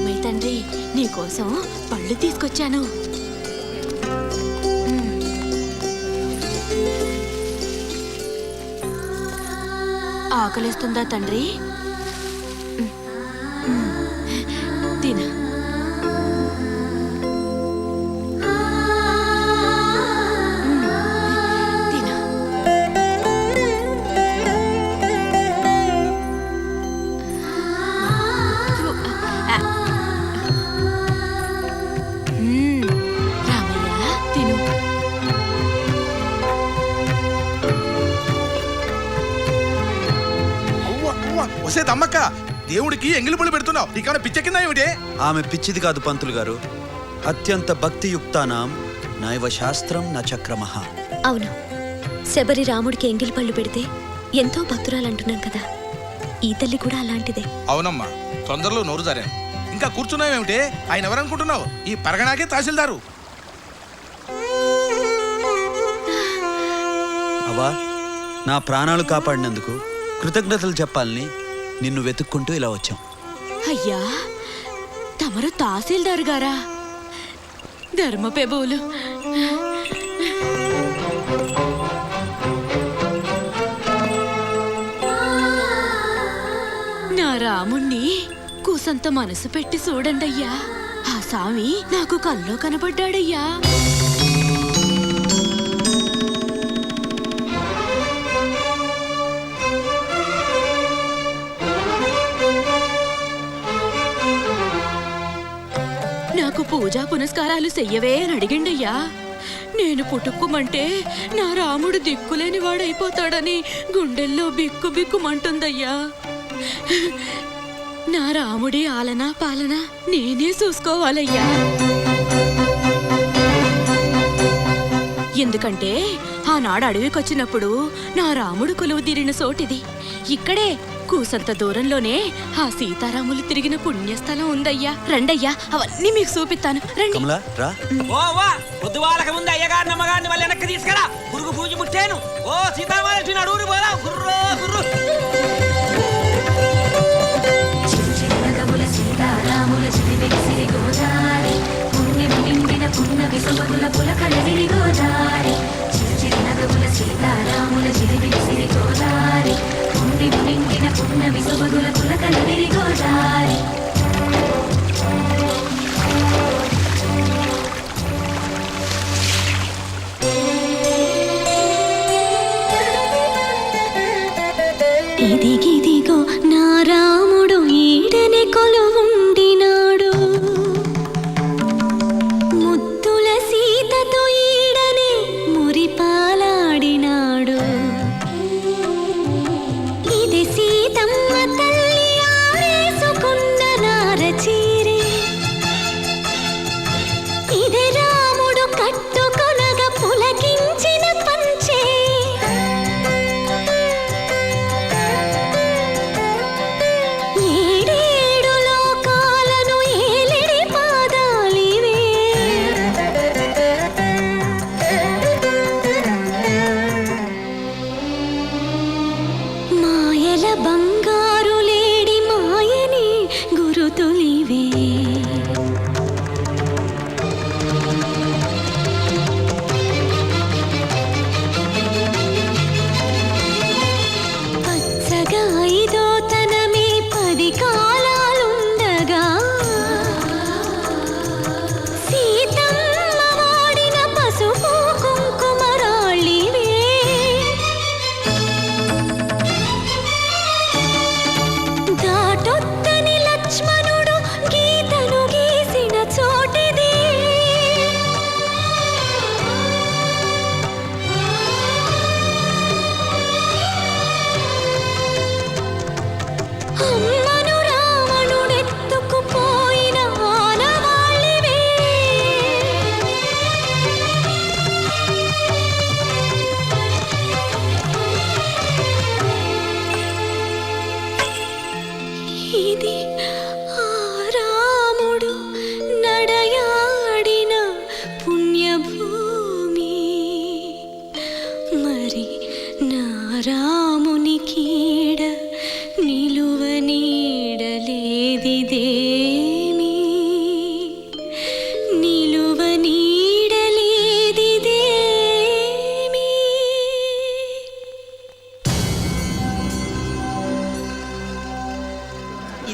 రామయ్య తండ్రి నీకోసం పళ్ళు తీసుకొచ్చాను. ఆకలిస్తుందా తండ్రి? దేవుడికి ఎంగిలి పులి పెడుతున్నావు. నీకేమైనా పిచ్చ కింద ఏమిటి? ఆమె పిచ్చిది కాదు పంతులు గారు. అత్యంత భక్తియుక్తానాం నైవ శాస్త్రం న చక్రమః. అవును. శబరి రాముడికి ఎంగిలి పళ్ళు పెడితే ఎంతో భక్తురాలంటున్నాం కదా. ఈ తల్లి కూడా అలాంటిదే. అవునమ్మా తొందరలో నోరు జారాను. ఇంకా కూర్చున్నావేమిటి ఆయన ఎవరనుకుంటున్నావు? ఈ పరగణాకే తహసీల్దారు. అవా నా ప్రాణాలు కాపాడినందుకు కృతజ్ఞతలు చెప్పాలని నిన్ను వెతుక్కుంటూ ఇలా వచ్చాం. అయ్యా తమరు తహసీల్దార్ గారా? ధర్మపెబువులు నా రాముణ్ణి కూసంత మనసు పెట్టి చూడండయ్యా. ఆ స్వామి నాకు కల్లో కనబడ్డాడయ్యా. పూజా పునస్కారాలు చెయ్యవే అని అడిగిండయ్యా. నేను పుట్టుక్కుమంటే నా రాముడు దిక్కులేని వాడైపోతాడని గుండెల్లో బిక్కు బిక్కుమంటుందయ్యా. నా రాముడి ఆలనా పాలన నేనే చూసుకోవాలయ్యా. ఎందుకంటే ఆనాడు అడవికొచ్చినప్పుడు నా రాముడు కొలువు తీరిన చోటిది ఇక్కడే కూసంత దూరంలోనే ఆ సీతారాములు తిరిగిన పుణ్యస్థలం ఉందయ్యా. రండయ్యా అవన్నీ మీకు చూపిస్తాను. రండి. కమలా రా. ఓ వా పొద్దు వాళ్ళకి ముందు అయ్యగారిని అమ్మగారిని వాళ్ళు వెనక్కి తీసుకురా. గురుగు పూజ ముట్టాను. ఓ సీతారామలక్ష్మి నడువురు పోరా గుర్రో గుర్రు. చిరునగముల సీతారాముల చిరివెలిసిరి గోదారి দীর্ঘ যায়।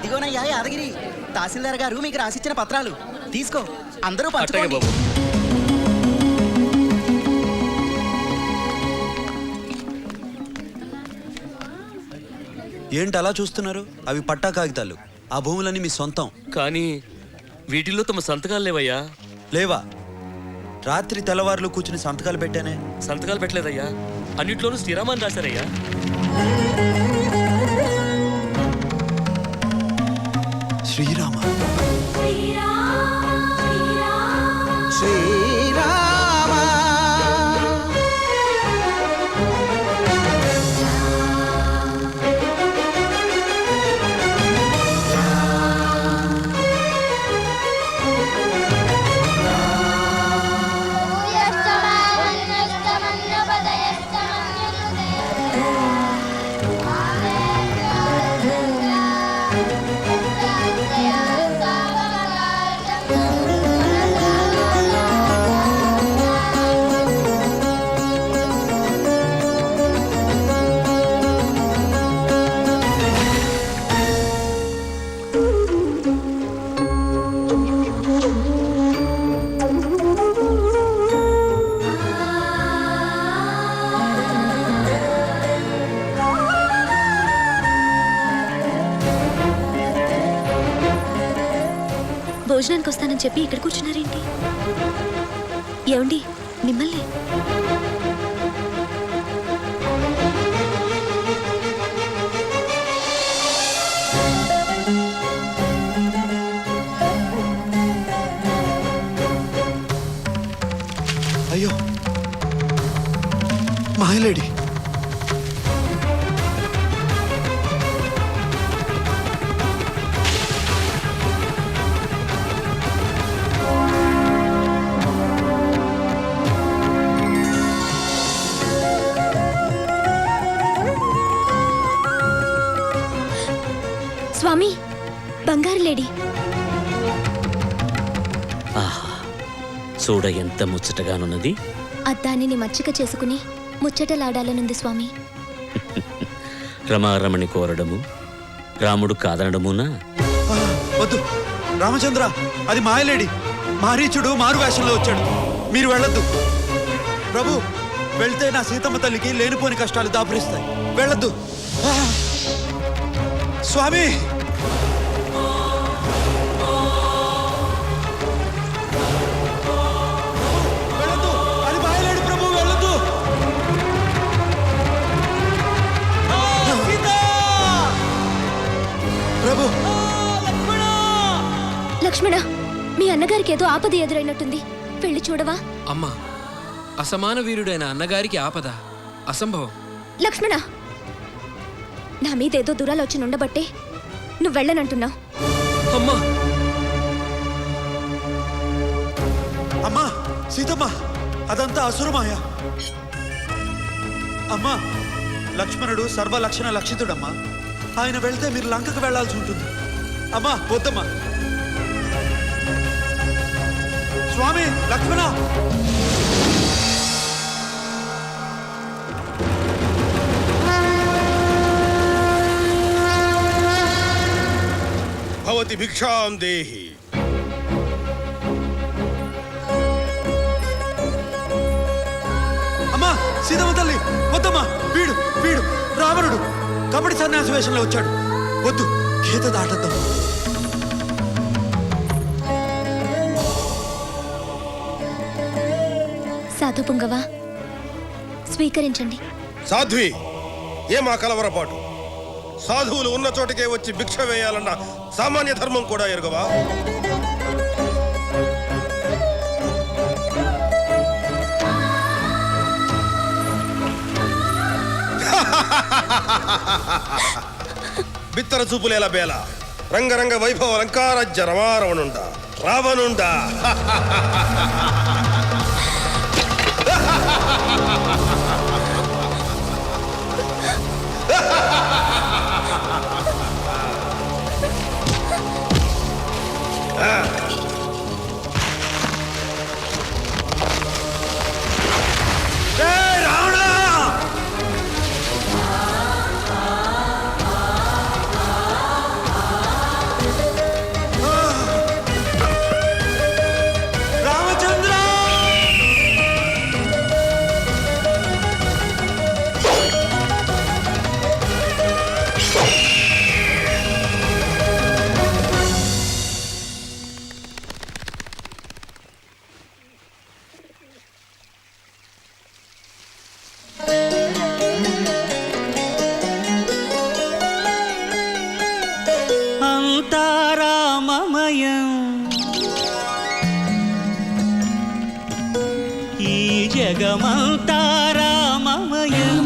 యాదగిరి. తహసీల్దార్ గారు మీకు రాసిచ్చిన పత్రాలు. తీసుకో. అందరూ అట్టగే పంచుకోండి. బాబు. ఏంటి అలా చూస్తున్నారు? అవి పట్టా కాగితాలు. ఆ భూములన్నీ మీ సొంతం. కానీ వీటిల్లో తమ సంతకాలు లేవయ్యా. లేవా? రాత్రి తెల్లవారులు కూర్చుని సంతకాలు పెట్టానే? సంతకాలు పెట్టలేదయ్యా. అన్నిట్లోనూ శ్రీరామాన్ని రాశారయ్యా. భోజనానికి వస్తానని చెప్పి ఇక్కడ కూర్చున్నారేంటి? ఏమండి? మిమ్మల్ని? అయ్యో. మాయలేడి స్వామి బంగారు లేడీ. ఆహా చూడ ఎంత ముచ్చటగానున్నది. అద్దానిని మచ్చిక చేసుకుని ముచ్చటలాడాలనుంది స్వామి. రమారమణి కోరడము రాముడు కాదనడమునా? ఆ, వద్దు. రామచంద్ర అది మాయలేడి మారీచుడు మారు వేషంలో వచ్చాడు. మీరు వెళ్ళొద్దు. ప్రభు వెళ్తే నా సీతమ్మ తల్లికి లేనిపోని కష్టాలు దాపురిస్తాయి. వెళ్ళొద్దు. ఆ! స్వామి! ప్రభు వెళ్ళొద్దు. ప్రభు. లక్ష్మణ! మీ అన్నగారికి ఏదో ఆపద ఎదురైనట్టుంది. వెళ్ళి చూడవా? అమ్మా అసమాన వీరుడైన అన్నగారికి ఆపద. అసంభవం. లక్ష్మణ నా మీద ఏదో దురాలోచన ఉండబట్టే నువ్వు వెళ్ళనంటున్నావు. అమ్మా. అమ్మా సీతమ్మ అదంతా అసురమాయ. అమ్మా లక్ష్మణుడు సర్వలక్షణ లక్షితుడమ్మా. ఆయన వెళ్తే మీరు లంకకు వెళ్ళాల్సి ఉంటుంది. అమ్మా వద్దమ్మా. స్వామి లక్ష్మణ! భిక్షాం దేహి. అమ్మా సీతమ్మ తల్లి వద్దమ్మా వీడు వీడు రావణుడు. కబడ్డీ సన్యాసి వేషంలో వచ్చాడు. వద్దు గీత దాటద్దాం. సాధు పుంగవా స్వీకరించండి. సాధ్వి ఏమా కలవరపాటు? సాధువులు ఉన్న చోటికే వచ్చి భిక్ష వేయాలన్న సామాన్య ధర్మం కూడా ఎరుగవా? బిత్తర చూపులేల బేల. రంగరంగ వైభవ అలంకారజ్య రమారవణుండ రావణుండా రామమయం ఈ జగమంతా రామమయం.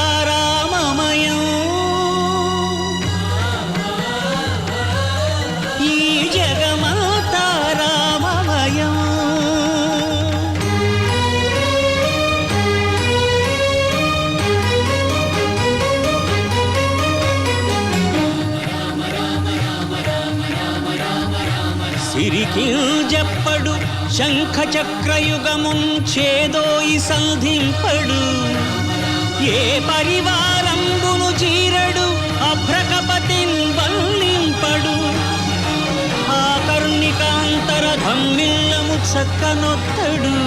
శంఖ చక్రయుగమున్ చేదోయి సంధింపడు. ఏ పరివారంబును చీరడు అభ్రకపతిన్ వల్లింపడు. ఆ కర్ణికాంతర ధమ్మిల్లము చక్కనొత్తడు.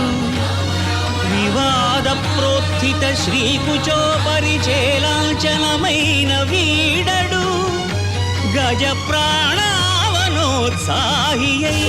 వివాద ప్రోత్థిత శ్రీకుచో పరిచేలాంచనమైన వీడడు. గజ ప్రాణావనోత్సాహియై